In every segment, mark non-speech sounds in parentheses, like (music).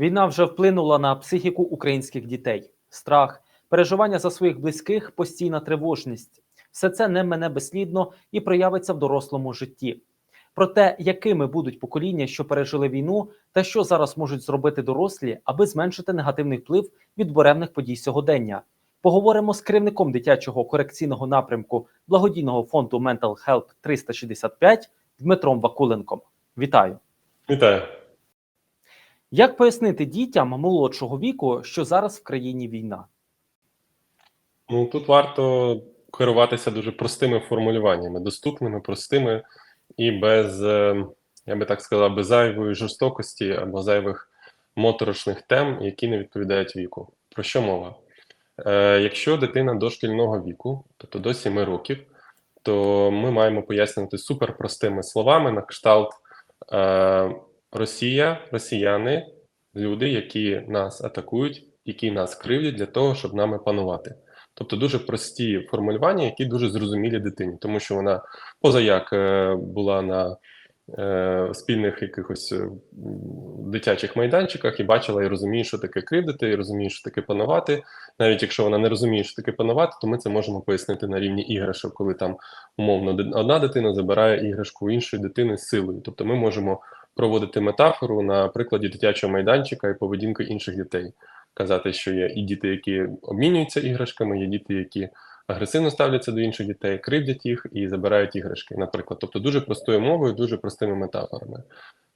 Війна вже вплинула на психіку українських дітей. Страх, переживання за своїх близьких, постійна тривожність. Все це не мене безслідно і проявиться в дорослому житті. Про те, якими будуть покоління, що пережили війну, та що зараз можуть зробити дорослі, аби зменшити негативний вплив від буремних подій сьогодення. Поговоримо з керівником дитячого корекційного напрямку благодійного фонду Mental Health 365 Дмитром Вакуленком. Вітаю! Вітаю. Як пояснити дітям молодшого віку, що зараз в країні війна? Ну тут варто керуватися дуже простими формулюваннями, доступними, простими і без, е, я би так сказав, без зайвої жорстокості або зайвих моторошних тем, які не відповідають віку. Про що мова? Е, Якщо дитина дошкільного віку, тобто до 7 років, то ми маємо пояснювати суперпростими словами на кшталт е, Росія, росіяни, люди, які нас атакують, які нас кривдять для того, щоб нами панувати. Тобто дуже прості формулювання, які дуже зрозумілі дитині, тому що вона позаяк е, була на е, спільних якихось е, дитячих майданчиках і бачила і розуміє, що таке кривдити, і розуміє, що таке панувати. Навіть якщо вона не розуміє, що таке панувати, то ми це можемо пояснити на рівні іграшок, коли там умовно одна дитина забирає іграшку іншої дитини з силою. Тобто ми можемо проводити метафору на прикладі дитячого майданчика і поведінки інших дітей. Казати, що є і діти, які обмінюються іграшками, є діти, які агресивно ставляться до інших дітей, кривдять їх і забирають іграшки, наприклад. Тобто дуже простою мовою, дуже простими метафорами.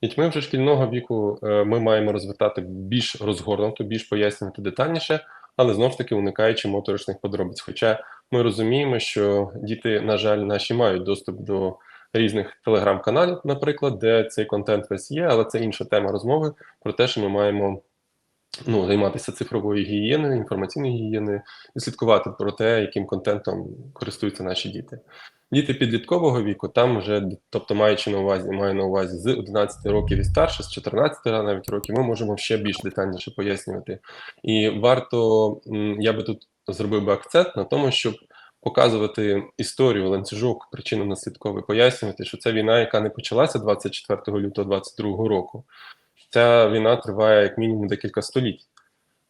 Дітьми вже шкільного віку е, ми маємо розвертати більш розгорнуто, більш пояснювати детальніше, але знову ж таки уникаючи моторошних подробиць. Хоча ми розуміємо, що діти, на жаль, наші мають доступ до різних телеграм-каналів, наприклад, де цей контент весь є, але це інша тема розмови про те, що ми маємо ну, займатися цифровою гігієною, інформаційною гігієною і слідкувати про те, яким контентом користуються наші діти. Діти підліткового віку, там вже, тобто маючи на увазі, маю на увазі з 11 років і старше, з 14 навіть років, ми можемо ще більш детальніше пояснювати. І варто, я би тут зробив би акцент на тому, щоб показувати історію, ланцюжок причинно-наслідковий, пояснювати, що це війна, яка не почалася 24 лютого 22 року. Ця війна триває як мінімум декілька століть.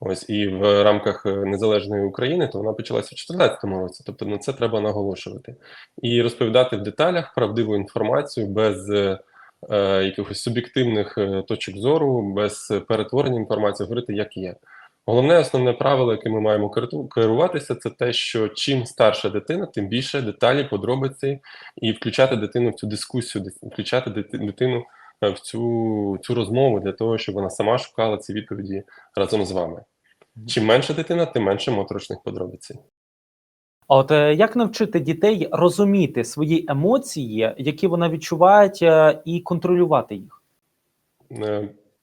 Ось і в рамках е, незалежної України, то вона почалася в 2014 році. Тобто на це треба наголошувати і розповідати в деталях правдиву інформацію без е, е, якихось суб'єктивних е, точок зору, без перетворення інформації, говорити як є. Головне основне правило, яке ми маємо керуватися, це те, що чим старша дитина, тим більше деталі, подробиці, і включати дитину в цю дискусію, включати дитину е, в цю, цю розмову для того, щоб вона сама шукала ці відповіді разом з вами. Чим менша дитина, тим менше моторошних подробиць. А от е, як навчити дітей розуміти свої емоції, які вони відчувають, е, і контролювати їх?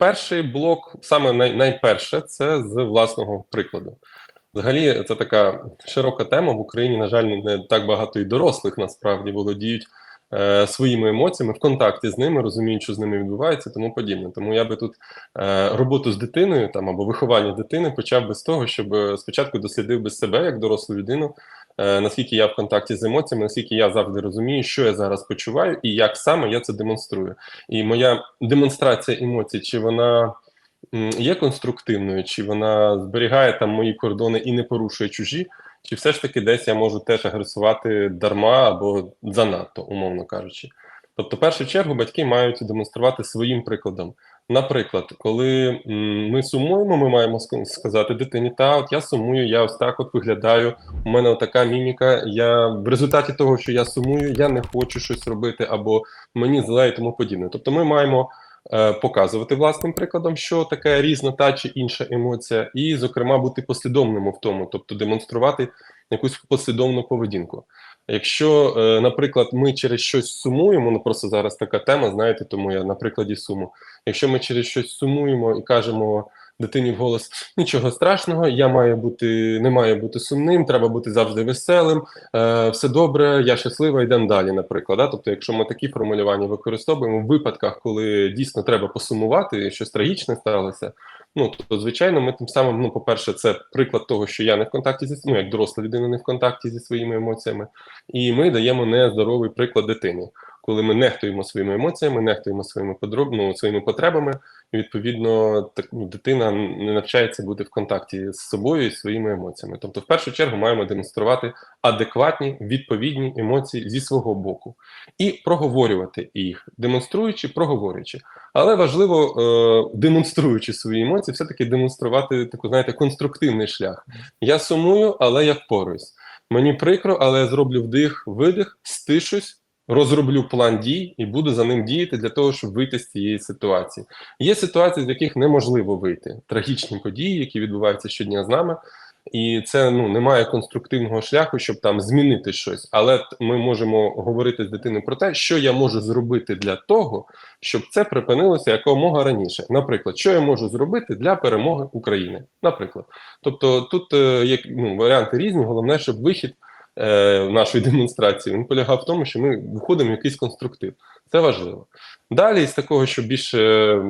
Перший блок, саме най, найперше, це з власного прикладу. Взагалі, це така широка тема. В Україні, на жаль, не так багато і дорослих насправді володіють е, своїми емоціями в контакті з ними, розуміють, що з ними відбувається, тому подібне. Тому я би тут е, роботу з дитиною там або виховання дитини почав би з того, щоб е, спочатку дослідив би себе як дорослу людину, е, наскільки я в контакті з емоціями, наскільки я завжди розумію, що я зараз почуваю і як саме я це демонструю. І моя демонстрація емоцій, чи вона є конструктивною, чи вона зберігає там мої кордони і не порушує чужі, чи все ж таки десь я можу теж агресувати дарма або занадто, умовно кажучи. Тобто, в першу чергу, батьки мають демонструвати своїм прикладом. Наприклад, коли ми сумуємо, ми маємо сказати дитині, та от я сумую, я ось так от виглядаю, у мене така міміка. Я в результаті того, що я сумую, я не хочу щось робити, або мені зле і тому подібне. Тобто, ми маємо е, показувати власним прикладом, що таке різна та чи інша емоція, і, зокрема, бути послідовним в тому, тобто демонструвати якусь послідовну поведінку. Якщо, е, наприклад, ми через щось сумуємо, ну просто зараз така тема, знаєте, тому я на прикладі суму. Якщо ми через щось сумуємо і кажемо дитині вголос нічого страшного, я маю бути, не маю бути сумним, треба бути завжди веселим, е, все добре, я щаслива, йдемо далі, наприклад. Да? Тобто, якщо ми такі формулювання використовуємо в випадках, коли дійсно треба посумувати, щось трагічне сталося. Ну то звичайно, ми тим самим, ну, по-перше, це приклад того, що я не в контакті зі ну, як доросла людина, не в контакті зі своїми емоціями, і ми даємо нездоровий приклад дитині. Коли ми нехтуємо своїми емоціями, нехтуємо своїми подроб... ну, своїми потребами, і відповідно так, ну, дитина не навчається бути в контакті з собою і своїми емоціями. Тобто, в першу чергу, маємо демонструвати адекватні відповідні емоції зі свого боку і проговорювати їх, демонструючи, проговорюючи. Але важливо, е, демонструючи свої емоції, все-таки демонструвати таку, знаєте, конструктивний шлях. Я сумую, але я впораюсь. Мені прикро, але я зроблю вдих, видих, стишусь, розроблю план дій і буду за ним діяти для того, щоб вийти з цієї ситуації. Є ситуації, з яких неможливо вийти. Трагічні події, які відбуваються щодня з нами. І це ну немає конструктивного шляху, щоб там змінити щось. Але ми можемо говорити з дитиною про те, що я можу зробити для того, щоб це припинилося якомога раніше. Наприклад, що я можу зробити для перемоги України. Наприклад, тобто тут е, є ну, варіанти різні. Головне, щоб вихід е, нашої демонстрації він полягав в тому, що ми виходимо в якийсь конструктив. Це важливо. Далі, з такого, що більше,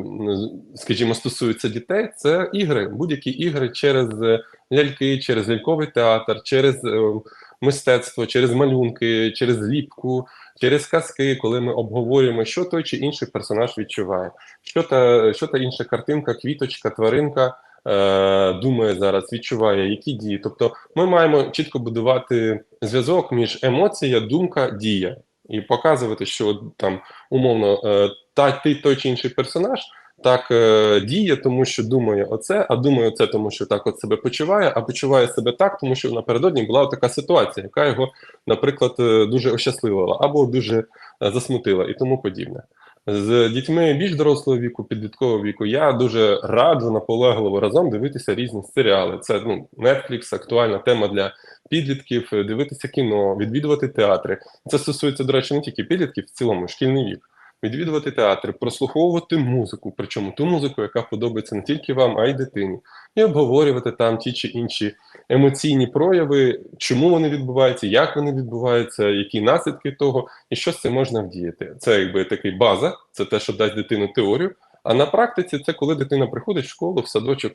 скажімо, стосується дітей, це ігри, будь-які ігри через е, ляльки, через ляльковий театр, через е, мистецтво, через малюнки, через зліпку, через казки, коли ми обговорюємо, що той чи інший персонаж відчуває, що та, що та інша картинка, квіточка, тваринка. Е, Думає зараз, відчуває, які дії. Тобто, ми маємо чітко будувати зв'язок між емоція, думка, дія, і показувати, що там умовно е, та ти той чи інший персонаж так е, діє, тому що думає оце, а думає оце, тому що так от себе почуває, а почуває себе так, тому що напередодні була така ситуація, яка його, наприклад, дуже ощасливила або дуже засмутила і тому подібне. З дітьми більш дорослого віку, підліткового віку, я дуже раджу наполегливо разом дивитися різні серіали. Це ну Netflix, актуальна тема для підлітків, е, дивитися кіно, відвідувати театри. Це стосується, до речі, не тільки підлітків, в цілому шкільний вік. Відвідувати театри, прослуховувати музику, причому ту музику, яка подобається не тільки вам, а й дитині, і обговорювати там ті чи інші емоційні прояви, чому вони відбуваються, як вони відбуваються, які наслідки того, і що з цим можна вдіяти. Це якби такий база, це те, що дасть дитину теорію. А на практиці це коли дитина приходить в школу, в садочок,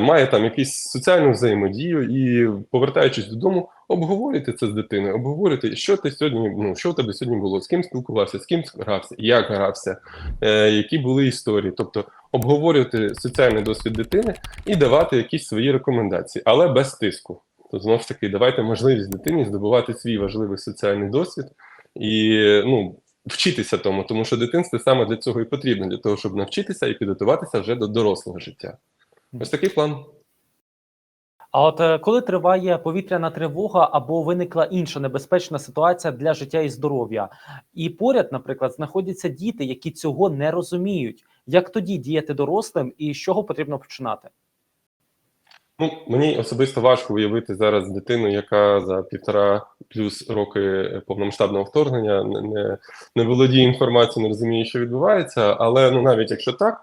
має там якусь соціальну взаємодію і, повертаючись додому, обговорюйте це з дитиною, обговорюйте, що ти сьогодні, ну що в тебе сьогодні було, з ким спілкувався, з ким грався, як грався, е, які були історії. Тобто обговорювати соціальний досвід дитини і давати якісь свої рекомендації, але без тиску. То знову ж таки, давайте можливість дитині здобувати свій важливий соціальний досвід і ну, вчитися тому, тому що дитинство саме для цього і потрібно, для того, щоб навчитися і підготуватися вже до дорослого життя. Ось такий план. А от е, коли триває повітряна тривога або виникла інша небезпечна ситуація для життя і здоров'я, і поряд, наприклад, знаходяться діти, які цього не розуміють, як тоді діяти дорослим і з чого потрібно починати? Ну, мені особисто важко уявити зараз дитину, яка за півтора плюс роки повномасштабного вторгнення не, не, володіє інформацією, не розуміє, що відбувається. Але ну навіть якщо так,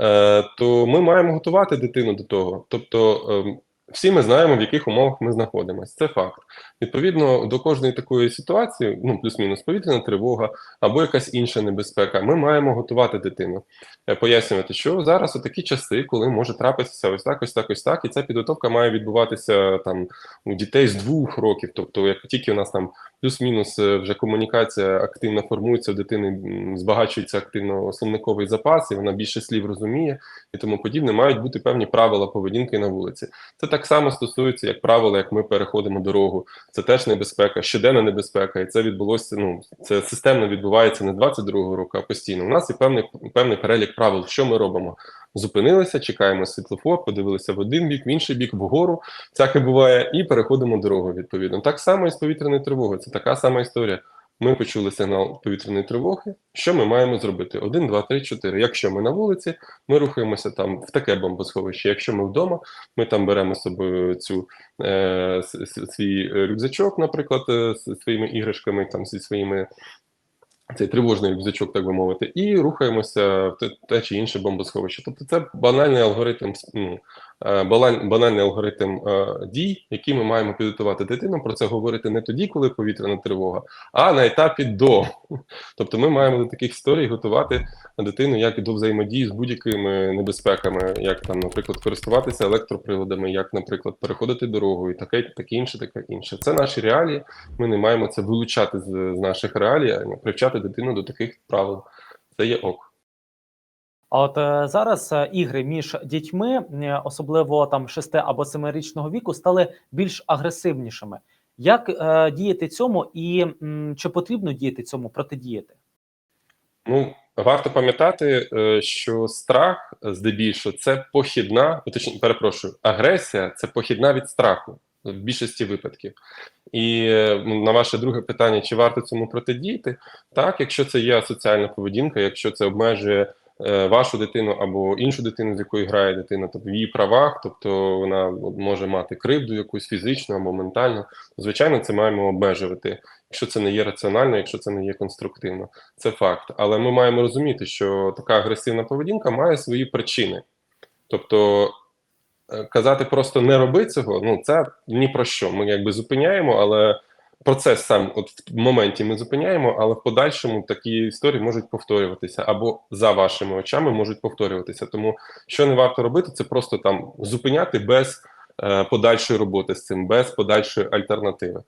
е, то ми маємо готувати дитину до того. Тобто, е, всі ми знаємо, в яких умовах ми знаходимося. Це факт. Відповідно до кожної такої ситуації, ну плюс-мінус повітряна тривога або якась інша небезпека, ми маємо готувати дитину, е, пояснювати, що зараз у такі часи, коли може трапитися ось так, ось так, ось так, і ця підготовка має відбуватися там у дітей з двох років. Тобто, як тільки у нас там плюс-мінус е, вже комунікація активно формується, у дитини збагачується активно словниковий запас, і вона більше слів розуміє і тому подібне, мають бути певні правила поведінки на вулиці. Це так само стосується, як правило, як ми переходимо дорогу. Це теж небезпека, щоденна небезпека, і це відбулося. Ну це системно відбувається не з 22-го року, а постійно. У нас є певний певний перелік правил, що ми робимо. Зупинилися, чекаємо світлофор, подивилися в один бік, в інший бік, вгору. Всяке буває, і переходимо дорогу. Відповідно, так само і з повітряною тривогою. Це така сама історія. Ми почули сигнал повітряної тривоги. Що ми маємо зробити? Один, два, три, чотири. Якщо ми на вулиці, ми рухаємося там в таке бомбосховище. Якщо ми вдома, ми там беремо з собою цю е, свій рюкзачок, наприклад, е, з своїми іграшками, там зі своїми. Цей тривожний рюкзачок, так би мовити, і рухаємося в те, те чи інше бомбосховище. Тобто це банальний алгоритм ну, банальний алгоритм е, дій, які ми маємо підготувати дитину. Про це говорити не тоді, коли повітряна тривога, а на етапі до. (laughs) Тобто, ми маємо до таких історій готувати дитину як до взаємодії з будь-якими небезпеками, як там, наприклад, користуватися електроприладами, як, наприклад, переходити дорогу, і таке, таке інше, таке інше. Це наші реалії. Ми не маємо це вилучати з наших реалій, а привчати дитину до таких правил. Це є ок. А от е, зараз е, ігри між дітьми, е, особливо там 6 або 7-річного віку, стали більш агресивнішими. Як е, діяти цьому, і м, чи потрібно діяти цьому протидіяти? Ну, варто пам'ятати, що страх здебільшого це похідна, точніше, перепрошую, агресія це похідна від страху в більшості випадків. І ну, на ваше друге питання, чи варто цьому протидіяти? Так, якщо це є асоціальна поведінка, якщо це обмежує вашу дитину або іншу дитину, з якою грає дитина, тобто в її правах, тобто вона може мати кривду якусь фізичну або ментальну, звичайно, це маємо обмежувати, якщо це не є раціонально, якщо це не є конструктивно. Це факт. Але ми маємо розуміти, що така агресивна поведінка має свої причини. Тобто е, казати просто не роби цього, ну це ні про що. Ми якби зупиняємо, але процес сам, от в моменті ми зупиняємо, але в подальшому такі історії можуть повторюватися або за вашими очами можуть повторюватися. Тому що не варто робити, це просто там зупиняти без е, подальшої роботи з цим, без подальшої альтернативи.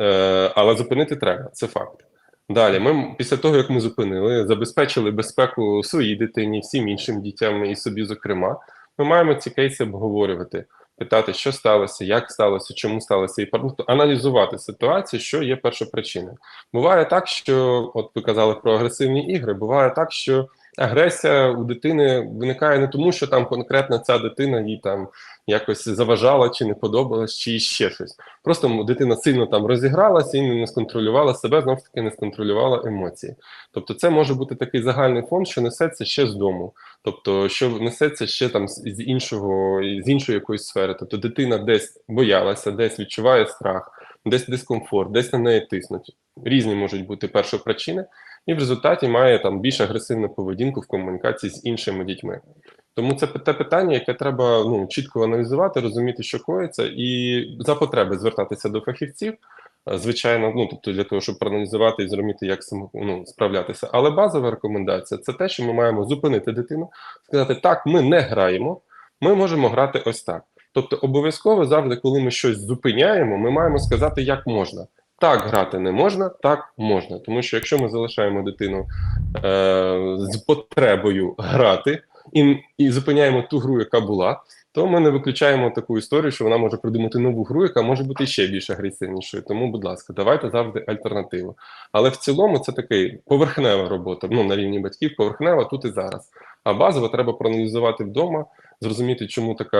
Е, але зупинити треба, це факт. Далі, ми після того, як ми зупинили, забезпечили безпеку своїй дитині, всім іншим дітям і собі, зокрема, ми маємо ці кейси обговорювати, питати, що сталося, як сталося, чому сталося, і аналізувати ситуацію, що є першопричиною. Буває так, що от ви казали про агресивні ігри. Буває так, що агресія у дитини виникає не тому, що там конкретно ця дитина їй там якось заважала чи не подобалась, чи ще щось. Просто дитина сильно там розігралася і не сконтролювала себе, знову ж таки не сконтролювала емоції. Тобто, це може бути такий загальний фон, що несеться ще з дому, тобто, що несеться ще там з іншого, з іншої якоїсь сфери. Тобто, дитина десь боялася, десь відчуває страх, десь дискомфорт, десь на неї тиснуть. Різні можуть бути першопричини, і в результаті має там більш агресивну поведінку в комунікації з іншими дітьми. Тому це те питання, яке треба ну чітко аналізувати, розуміти, що коїться, і за потреби звертатися до фахівців. Е, Звичайно, ну тобто для того, щоб проаналізувати і зрозуміти, як саму- ну, справлятися. Але базова рекомендація це те, що ми маємо зупинити дитину, сказати: так, ми не граємо, ми можемо грати ось так. Тобто, обов'язково завжди, коли ми щось зупиняємо, ми маємо сказати, як можна. Так грати не можна, так можна. Тому що якщо ми залишаємо дитину е, з потребою грати і, і зупиняємо ту гру, яка була, то ми не виключаємо таку історію, що вона може придумати нову гру, яка може бути ще більш агресивнішою. Тому, будь ласка, давайте завжди альтернативу. Але в цілому це такий поверхнева робота. Ну на рівні батьків, поверхнева тут і зараз. А базово треба проаналізувати вдома, зрозуміти, чому така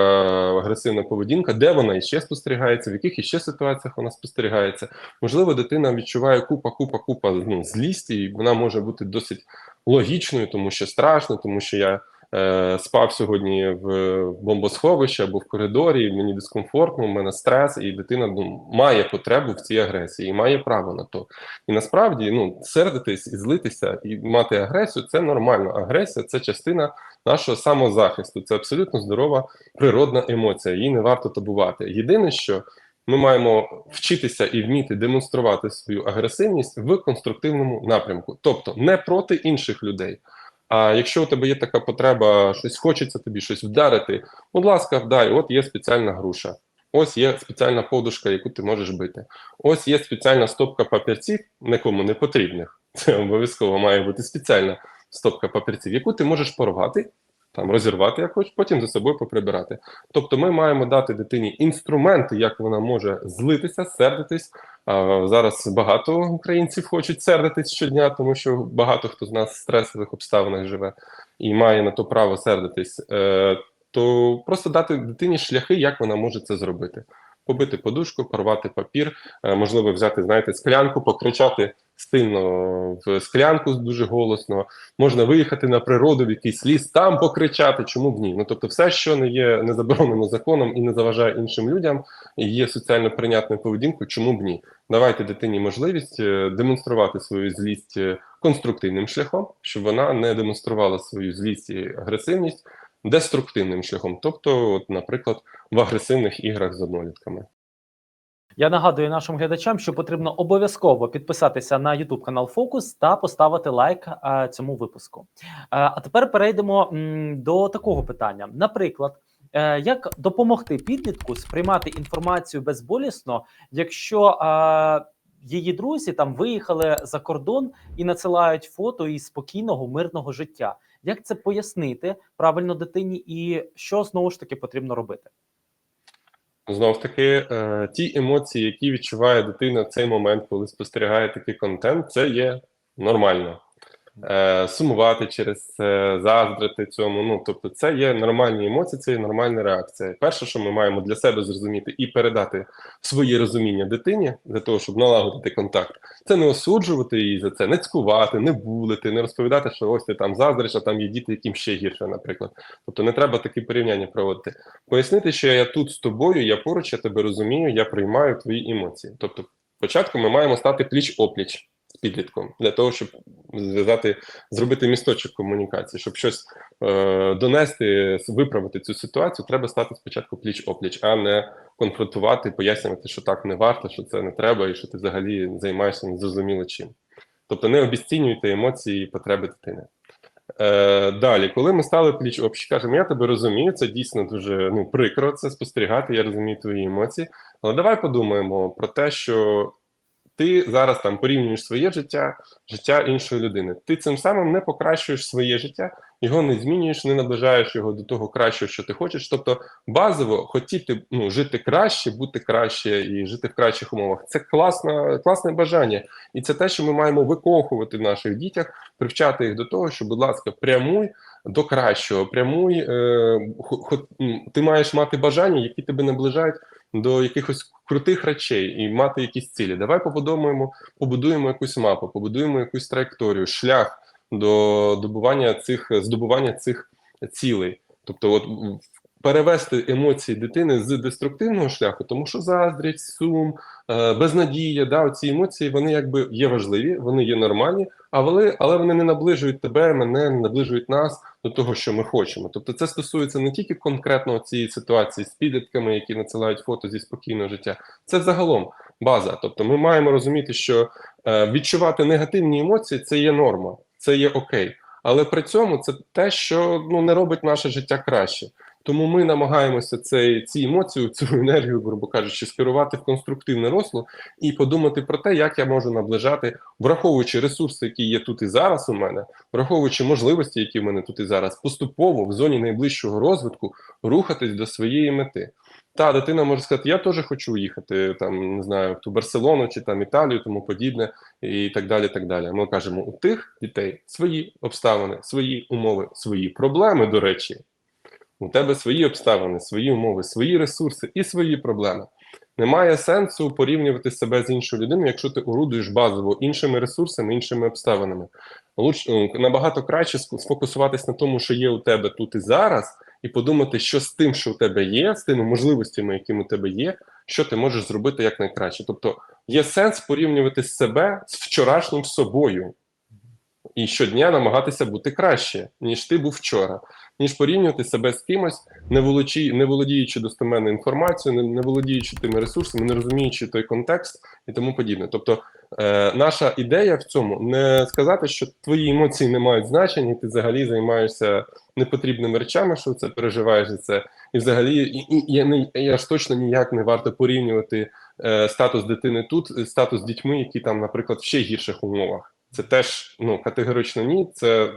агресивна поведінка, де вона іще спостерігається, в яких іще ситуаціях вона спостерігається. Можливо, дитина відчуває купа, купа, купа ну, злісті, і вона може бути досить логічною, тому що страшно, тому що я е, спав сьогодні в бомбосховищі або в коридорі, мені дискомфортно, у мене стрес, і дитина ну, має потребу в цій агресії і має право на то. І насправді ну, сердитись і злитися і мати агресію це нормально. Агресія це частина нашого самозахисту. Це абсолютно здорова природна емоція. Її не варто табувати. Єдине, що ми маємо вчитися і вміти демонструвати свою агресивність в конструктивному напрямку, тобто не проти інших людей. А якщо у тебе є така потреба, щось хочеться тобі щось вдарити, будь ласка, вдай, от є спеціальна груша. Ось є спеціальна подушка, яку ти можеш бити. Ось є спеціальна стопка папірців, нікому не потрібних. Це обов'язково має бути спеціальна стопка папірців, яку ти можеш порвати, там розірвати, як хочеш, потім за собою поприбирати. Тобто, ми маємо дати дитині інструменти, як вона може злитися, сердитись. А, зараз багато українців хочуть сердитись щодня, тому що багато хто з нас в стресових обставинах живе і має на то право сердитись. Е, то просто дати дитині шляхи, як вона може це зробити. Побити подушку, порвати папір, е, можливо, взяти, знаєте, склянку, покричати сильно в склянку дуже голосно. Можна виїхати на природу в якийсь ліс, там покричати, чому б ні? Ну тобто, все, що не є не заборонено законом і не заважає іншим людям, і є соціально прийнятною поведінкою, чому б ні? Давайте дитині можливість е, демонструвати свою злість е, конструктивним шляхом, щоб вона не демонструвала свою злість і агресивність деструктивним шляхом, тобто, от, наприклад, в агресивних іграх з однолітками. Я нагадую нашим глядачам, що потрібно обов'язково підписатися на YouTube канал Фокус та поставити лайк е, цьому випуску. Е, а тепер перейдемо м, до такого питання. Наприклад, е, як допомогти підлітку сприймати інформацію безболісно, якщо е, її друзі там виїхали за кордон і надсилають фото із спокійного мирного життя? Як це пояснити правильно дитині, і що знову ж таки потрібно робити? Знов таки, е, ті емоції, які відчуває дитина в цей момент, коли спостерігає такий контент, це є нормально. Е, сумувати через це, заздрити цьому. Ну тобто, це є нормальні емоції, це є нормальна реакція. Перше, що ми маємо для себе зрозуміти і передати своє розуміння дитині для того, щоб налагодити контакт, це не осуджувати її за це, не цькувати, не булити, не розповідати, що ось ти там заздриш, а там є діти, яким ще гірше, наприклад. Тобто не треба такі порівняння проводити. Пояснити, що я тут з тобою, я поруч, я тебе розумію, я приймаю твої емоції. Тобто, спочатку ми маємо стати пліч опліч підлітком для того, щоб зв'язати, зробити місточок комунікації, щоб щось е, донести, виправити цю ситуацію, треба стати спочатку пліч опліч, а не конфронтувати, пояснювати, що так не варто, що це не треба, і що ти взагалі займаєшся незрозуміло чим. Тобто не обіцінюйте емоції і потреби дитини. Е, далі, коли ми стали пліч опліч, кажемо, я тебе розумію, це дійсно дуже ну, прикро це спостерігати, я розумію твої емоції. Але давай подумаємо про те, що ти зараз там порівнюєш своє життя, життя іншої людини. Ти цим самим не покращуєш своє життя, його не змінюєш, не наближаєш його до того кращого, що ти хочеш. Тобто, базово хотіти ну, жити краще, бути краще і жити в кращих умовах. Це класна, класне бажання, і це те, що ми маємо викохувати в наших дітях, привчати їх до того, що, будь ласка, прямуй до кращого, прямуй. Е, ти маєш мати бажання, які тебе наближають до якихось крутих речей і мати якісь цілі. Давай побудуємо, побудуємо якусь мапу, побудуємо якусь траєкторію, шлях до добування цих здобування цих цілей. Тобто, от перевести емоції дитини з деструктивного шляху, тому що заздрість, сум, е, безнадія, да, ці емоції вони якби є важливі, вони є нормальні, а вони, але вони не наближують тебе, мене, не наближують нас до того, що ми хочемо. Тобто, це стосується не тільки конкретно цієї ситуації з підлітками, які надсилають фото зі спокійного життя, це загалом база. Тобто, ми маємо розуміти, що е, відчувати негативні емоції це є норма, це є окей. Але при цьому це те, що ну не робить наше життя краще. Тому ми намагаємося цей, ці емоції, цю енергію, грубо кажучи, скерувати в конструктивне русло і подумати про те, як я можу наближати, враховуючи ресурси, які є тут і зараз у мене, враховуючи можливості, які в мене тут і зараз, поступово в зоні найближчого розвитку рухатись до своєї мети. Та дитина може сказати, я теж хочу їхати там, не знаю, в ту Барселону чи там Італію, тому подібне, і так далі. так далі. Ми кажемо, у тих дітей свої обставини, свої умови, свої проблеми, до речі. У тебе свої обставини, свої умови, свої ресурси і свої проблеми. Немає сенсу порівнювати себе з іншою людиною, якщо ти орудуєш базово іншими ресурсами, іншими обставинами. Луч, ну, набагато краще сфокусуватись на тому, що є у тебе тут і зараз, і подумати, що з тим, що у тебе є, з тими можливостями, які у тебе є, що ти можеш зробити якнайкраще. Тобто є сенс порівнювати себе з вчорашнім собою і щодня намагатися бути краще, ніж ти був вчора, ніж порівнювати себе з кимось, не волочі, не володіючи достеменною інформацією, не, не володіючи тими ресурсами, не розуміючи той контекст і тому подібне. Тобто, е, наша ідея в цьому не сказати, що твої емоції не мають значення, і ти взагалі займаєшся непотрібними речами, що це переживаєш за це, і взагалі і, і, я не я ж точно ніяк не варто порівнювати е, статус дитини тут, статус дітьми, які там, наприклад, в ще гірших умовах. Це теж ну категорично ні. Це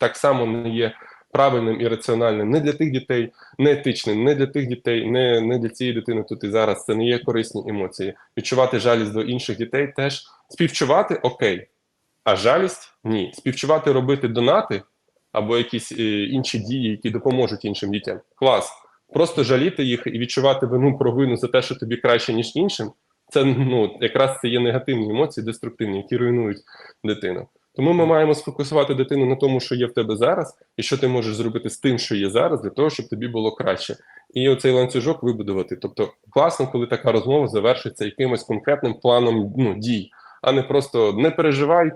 так само не є правильним і раціональним не для тих дітей, не етичним, не для тих дітей, не, не для цієї дитини тут і зараз. Це не є корисні емоції. Відчувати жалість до інших дітей теж співчувати окей, а жалість ні. Співчувати робити донати або якісь е, інші дії, які допоможуть іншим дітям. Клас. Просто жаліти їх і відчувати вину провину за те, що тобі краще, ніж іншим. Це ну якраз це є негативні емоції, деструктивні, які руйнують дитину. Тому ми маємо сфокусувати дитину на тому, що є в тебе зараз, і що ти можеш зробити з тим, що є зараз, для того, щоб тобі було краще. І оцей ланцюжок вибудувати. Тобто класно, коли така розмова завершиться якимось конкретним планом ну, дій, а не просто не переживай,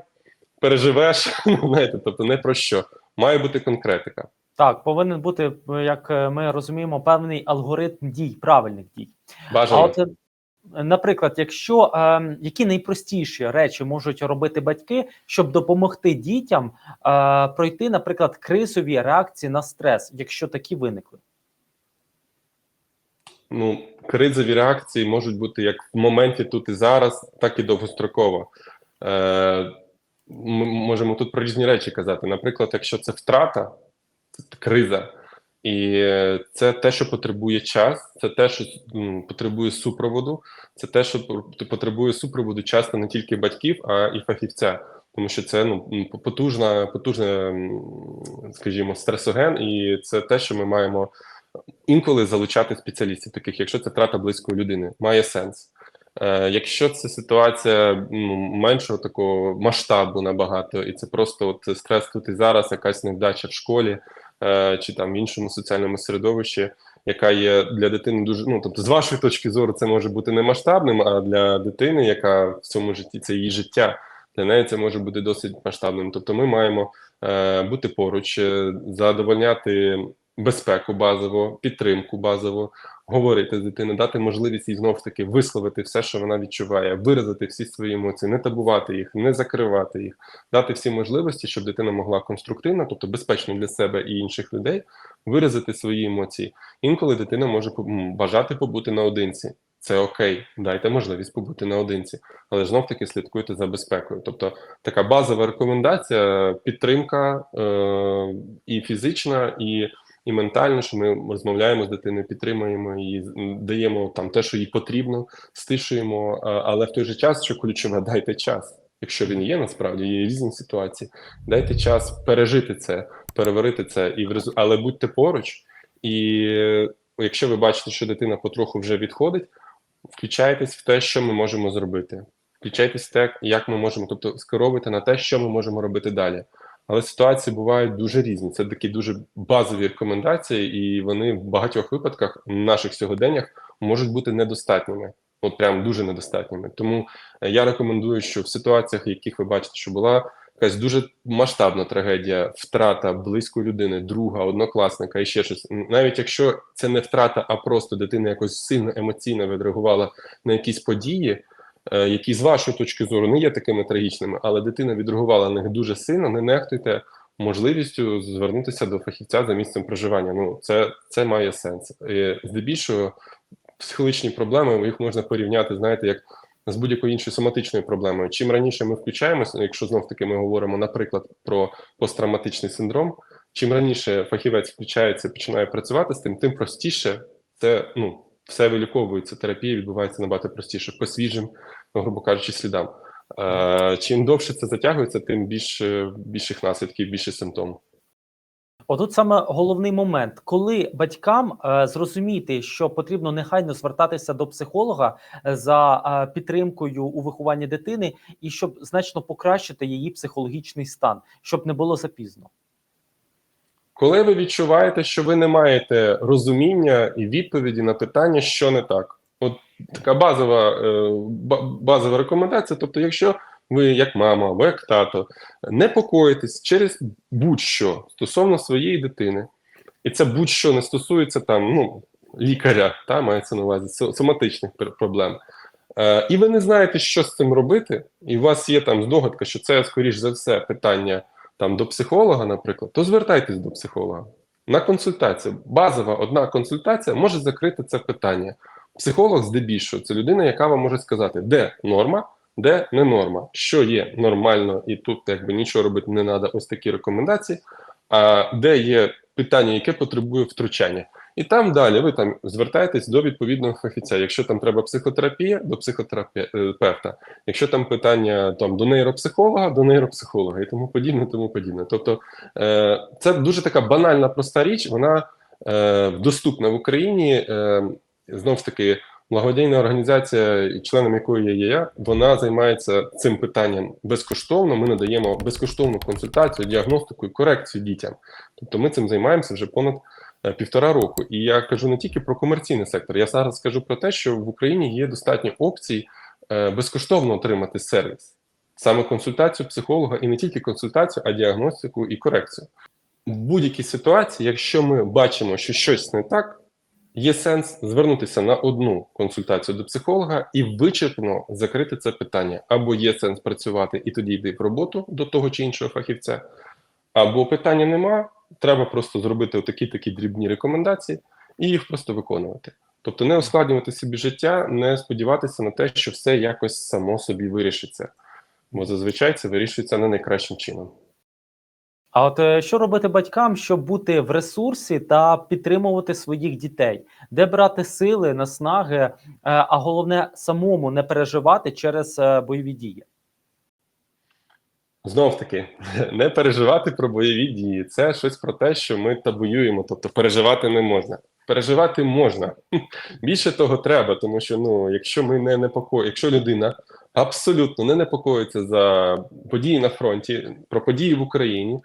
переживеш. (laughs) ну, знаєте, тобто не про що. Має бути конкретика. Так, повинен бути, як ми розуміємо, певний алгоритм дій, правильних дій. А Бажано. от, е, наприклад, якщо е, які найпростіші речі можуть робити батьки, щоб допомогти дітям е, пройти, наприклад, кризові реакції на стрес, якщо такі виникли? Ну, кризові реакції можуть бути як в моменті тут і зараз, так і довгостроково. Е, ми можемо тут про різні речі казати. Наприклад, якщо це втрата, це криза, і це те, що потребує час, це те, що м, потребує супроводу, це те, що потребує супроводу часто не тільки батьків, а і фахівця. Тому що це ну потужна, потужна, скажімо, стресоген, і це те, що ми маємо інколи залучати спеціалістів, таких, якщо це втрата близької людини, має сенс. Е, якщо це ситуація ну, меншого такого масштабу набагато, і це просто от стрес тут і зараз, якась невдача в школі чи там в іншому соціальному середовищі, яка є для дитини дуже ну тобто, з вашої точки зору, це може бути не масштабним, а для дитини, яка в цьому житті це її життя. Для неї це може бути досить масштабним. Тобто, ми маємо е, бути поруч, е, задовольняти безпеку базово, підтримку базово, говорити з дитиною, дати можливість їй знову ж таки висловити все, що вона відчуває, виразити всі свої емоції, не табувати їх, не закривати їх, дати всі можливості, щоб дитина могла конструктивно, тобто безпечно для себе і інших людей, виразити свої емоції. Інколи дитина може бажати побути наодинці. Це окей, дайте можливість побути наодинці, але знов таки слідкуйте за безпекою. Тобто така базова рекомендація, підтримка е- і фізична, і і ментально, що ми розмовляємо з дитиною, підтримуємо її, даємо там те, що їй потрібно, стишуємо, але в той же час, що ключове, (laughs) дайте час. Якщо він є, насправді є різні ситуації. Дайте час пережити це, переварити це, і в резу... але будьте поруч. І е, якщо ви бачите, що дитина потроху вже відходить, включайтесь в те, що ми можемо зробити. Включайтесь в те, як ми можемо, тобто скеровуйте на те, що ми можемо робити далі. Але ситуації бувають дуже різні. Це такі дуже базові рекомендації, і вони в багатьох випадках в наших сьогоденнях можуть бути недостатніми. От прям дуже недостатніми. Тому е, я рекомендую, що в ситуаціях, яких ви бачите, що була якась дуже масштабна трагедія, втрата близької людини, друга, однокласника і ще щось. Навіть якщо це не втрата, а просто дитина якось сильно емоційно відреагувала на якісь події, які з вашої точки зору не є такими трагічними, але дитина відреагувала на них дуже сильно, не нехтуйте можливістю звернутися до фахівця за місцем проживання. Ну це, це має сенс. І здебільшого психологічні проблеми їх можна порівняти, знаєте, як з будь-якою іншою соматичною проблемою. Чим раніше ми включаємося, якщо знов таки ми говоримо, наприклад, про посттравматичний синдром, чим раніше фахівець включається, починає працювати з тим, тим простіше це ну все виліковується. Терапія відбувається набагато простіше, по свіжим, ну, грубо кажучи, слідам. Е, чим довше це затягується, тим більше більших наслідків, більше симптомів. Отут саме головний момент, коли батькам е, зрозуміти, що потрібно негайно звертатися до психолога е, за е, підтримкою у вихованні дитини, і щоб значно покращити її психологічний стан, щоб не було запізно. Коли ви відчуваєте, що ви не маєте розуміння і відповіді на питання, що не так, от така базова е, базова рекомендація. Тобто, якщо ви, як мама або як тато, непокоїтесь через будь-що стосовно своєї дитини, і це будь-що не стосується там ну лікаря, та мається на увазі соматичних проблем. Е, і ви не знаєте, що з цим робити, і у вас є там здогадка, що це скоріш за все питання там до психолога, наприклад, то звертайтесь до психолога на консультацію. Базова одна консультація може закрити це питання. Психолог здебільшого це людина, яка вам може сказати, де норма, де не норма, що є нормально, і тут якби нічого робити не треба, ось такі рекомендації. А де є питання, яке потребує втручання. І там далі ви там звертаєтесь до відповідного фахівця. Якщо там треба психотерапія, до психотерапевта. Якщо там питання там до нейропсихолога, до нейропсихолога і тому подібне, тому подібне. Тобто е, це дуже така банальна проста річ, вона е, доступна в Україні. Е, Знов ж таки, благодійна організація, членом якої є я, вона займається цим питанням безкоштовно. Ми надаємо безкоштовну консультацію, діагностику і корекцію дітям. Тобто ми цим займаємося вже понад е, півтора року. І я кажу не тільки про комерційний сектор, я зараз скажу про те, що в Україні є достатньо опцій е, безкоштовно отримати сервіс, саме консультацію психолога і не тільки консультацію, а діагностику і корекцію. в будь-якій ситуації, якщо ми бачимо, що щось не так, є сенс звернутися на одну консультацію до психолога і вичерпно закрити це питання. Або є сенс працювати і тоді йти в роботу до того чи іншого фахівця, або питання нема, треба просто зробити такі такі дрібні рекомендації і їх просто виконувати. Тобто не ускладнювати собі життя, не сподіватися на те, що все якось само собі вирішиться. Бо зазвичай це вирішується не найкращим чином. А от е, що робити батькам, щоб бути в ресурсі та підтримувати своїх дітей, де брати сили, наснаги, е, а головне самому не переживати через е, бойові дії? Знов таки, (laughs) не переживати про бойові дії. Це щось про те, що ми табуюємо, тобто переживати не можна. Переживати можна. (laughs) Більше того, треба, тому що ну, якщо ми не непоко... якщо людина абсолютно не непокоїться за події на фронті, про події в Україні,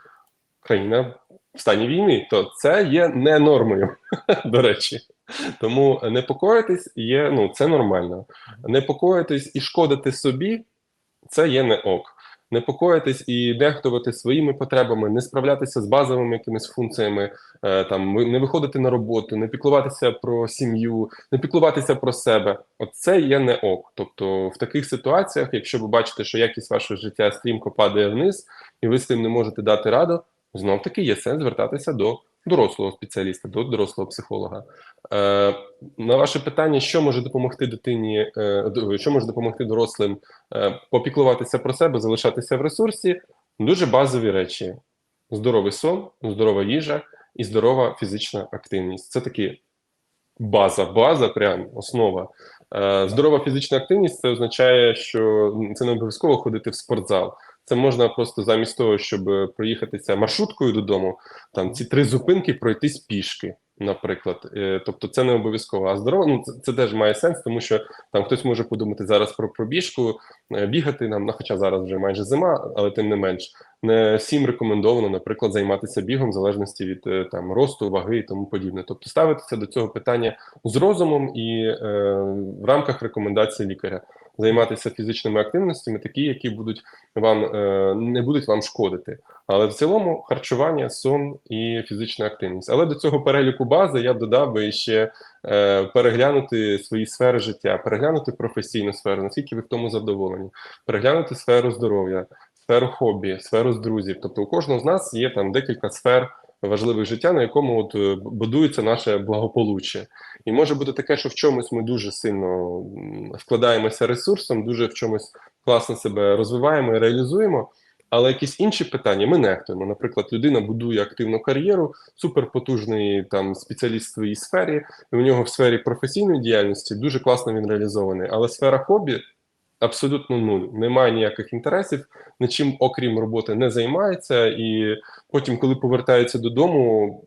країна в стані війни, то це є не нормою, (laughs) до речі. Тому непокоїтись є, ну, це нормально. Непокоїтись і шкодити собі це є не ок. Непокоїтись і нехтувати своїми потребами, не справлятися з базовими якимись функціями, е, там не виходити на роботу, не піклуватися про сім'ю, не піклуватися про себе. Оце є не ок. Тобто, в таких ситуаціях, якщо ви бачите, що якість вашого життя стрімко падає вниз, і ви з цим не можете дати раду, знов таки є сенс звертатися до дорослого спеціаліста, до дорослого психолога. Е, на ваше питання, що може допомогти дитині, е, що може допомогти дорослим е, попіклуватися про себе, залишатися в ресурсі, дуже базові речі: здоровий сон, здорова їжа і здорова фізична активність. Це такі база, база, прям основа. Е, Здорова фізична активність це означає, що це не обов'язково ходити в спортзал. Це можна просто замість того, щоб е, проїхатися маршруткою додому, там ці три зупинки пройтись пішки, наприклад. Е, Тобто це не обов'язково. А здорово, ну це, це теж має сенс, тому що там хтось може подумати зараз про пробіжку, е, бігати нам, ну, хоча зараз вже майже зима, але тим не менш. Не всім рекомендовано, наприклад, займатися бігом в залежності від там росту, ваги і тому подібне. Тобто ставитися до цього питання з розумом і е, в рамках рекомендацій лікаря займатися фізичними активностями, такі, які будуть вам е, не будуть вам шкодити. Але в цілому харчування, сон і фізична активність. Але до цього переліку бази я б додав би ще е, переглянути свої сфери життя, переглянути професійну сферу, наскільки ви в тому задоволені, переглянути сферу здоров'я, сферу хобі, сферу з друзів. Тобто у кожного з нас є там декілька сфер важливих життя, на якому от е, будується наше благополуччя. І може бути таке, що в чомусь ми дуже сильно вкладаємося ресурсом, дуже в чомусь класно себе розвиваємо і реалізуємо. Але якісь інші питання ми нехтуємо. Наприклад, людина будує активну кар'єру, суперпотужний там спеціаліст в своїй сфері. І у нього в сфері професійної діяльності дуже класно він реалізований. Але сфера хобі абсолютно нуль. Немає ніяких інтересів, нічим окрім роботи не займається, і потім, коли повертається додому,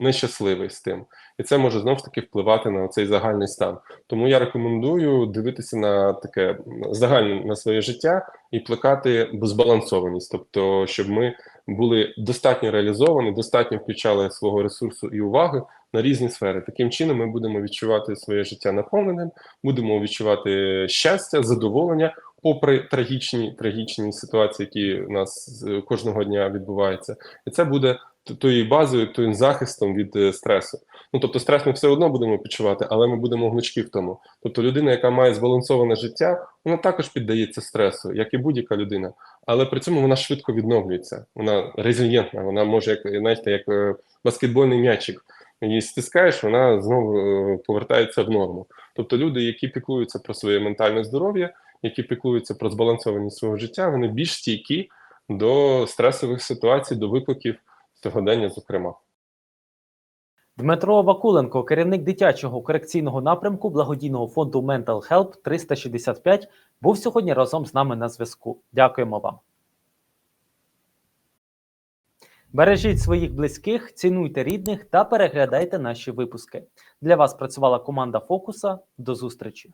нещасливий з тим. І це може знову ж таки впливати на цей загальний стан. Тому я рекомендую дивитися на таке загальне на своє життя і плекати збалансованість, тобто, щоб ми були достатньо реалізовані, достатньо включали свого ресурсу і уваги на різні сфери. Таким чином, ми будемо відчувати своє життя наповненим, будемо відчувати щастя, задоволення, попри трагічні трагічні ситуації, які у нас кожного дня відбуваються, і це буде т- тою базою, тим захистом від е, стресу. Ну тобто, стрес ми все одно будемо відчувати, але ми будемо гнучки в тому. Тобто, людина, яка має збалансоване життя, вона також піддається стресу, як і будь-яка людина. Але при цьому вона швидко відновлюється. Вона резильєнтна, вона може, як знаєте, як е, баскетбольний м'ячик. Її стискаєш, вона знову е, повертається в норму. Тобто люди, які піклуються про своє ментальне здоров'я, які піклуються про збалансованість свого життя, вони більш стійкі до стресових ситуацій, до викликів сьогодення, зокрема. Дмитро Вакуленко, керівник дитячого корекційного напрямку благодійного фонду Mental Help 365, був сьогодні разом з нами на зв'язку. Дякуємо вам. Бережіть своїх близьких, цінуйте рідних та переглядайте наші випуски. Для вас працювала команда Фокуса. До зустрічі.